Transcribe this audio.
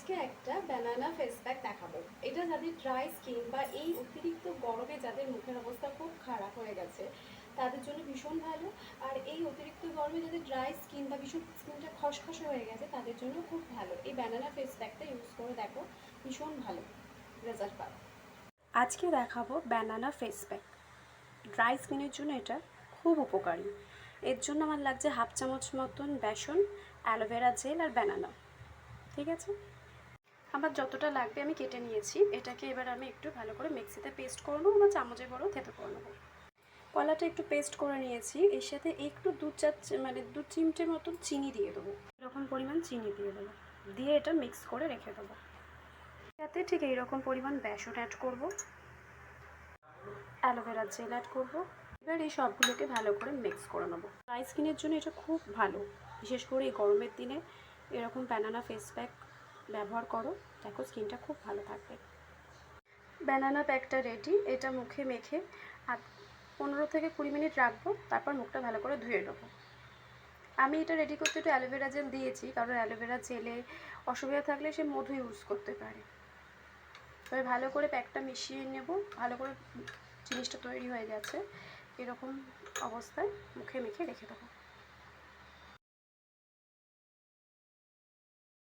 আজকে একটা banana face pack দেখাবো। এটা যাদের ড্রাই স্কিন বা এই অতিরিক্ত গরমে যাদের মুখের অবস্থা খুব খারাপ হয়ে গেছে, তাদের জন্য ভীষণ ভালো। আর এই অতিরিক্ত গরমে যাদের ড্রাই স্কিন বা ভীষণ স্কিনটা খসখসে হয়ে গেছে, তাদের জন্য খুব ভালো। এই ব্যানানা ফেস প্যাকটা ইউজ করে দেখো, ভীষণ ভালো রেজাল্ট পাবে। আজকে দেখাবো ব্যানানা ফেস প্যাক ড্রাই স্কিনের জন্য এটা খুব উপকারী। এর জন্য আমার লাগছে হাফ চামচ মতন বেসন অ্যালোভেরা জেল আর ব্যানানা ঠিক আছে? আমার যতটা লাগবে আমি কেটে নিয়েছি। এটাকে এবার আমি একটু ভালো করে মিক্সিতে পেস্ট করে নেব বা চামচে বড় থেতে করে নেব। কলাটা একটু পেস্ট করে নিয়েছি। এর সাথে একটু দু চার মানে দু চিমটে মতন চিনি দিয়ে দেবো। এরকম পরিমাণ চিনি দিয়ে দেবো। দিয়ে এটা মিক্স করে রেখে দেবো। সাথে ঠিক এইরকম পরিমাণ বেসন অ্যাড করব। অ্যালোভেরা জেল অ্যাড করব। এবার এই সবগুলোকে ভালো করে মিক্স করে নেব। ড্রাই স্কিনের জন্য এটা খুব ভালো। বিশেষ করে এই গরমের দিনে এরকম ব্যানানা ফেস প্যাক ব্যবহার করো, দেখো স্কিনটা খুব ভালো থাকবে। ব্যানানা প্যাকটা রেডি এটা মুখে মেখে পনেরো থেকে কুড়ি মিনিট রাখব, তারপর মুখটা ভালো করে ধুয়ে নেব। আমি এটা রেডি করতে একটু অ্যালোভেরা জেল দিয়েছি, কারণ অ্যালোভেরা জেলে অসুবিধা থাকলে সে মধু ইউজ করতে পারে। তবে ভালো করে প্যাকটা মিশিয়ে নেব, ভালো করে জিনিসটা তৈরি হয়ে গেছে, এরকম অবস্থায় মুখে মেখে রেখে দেবো।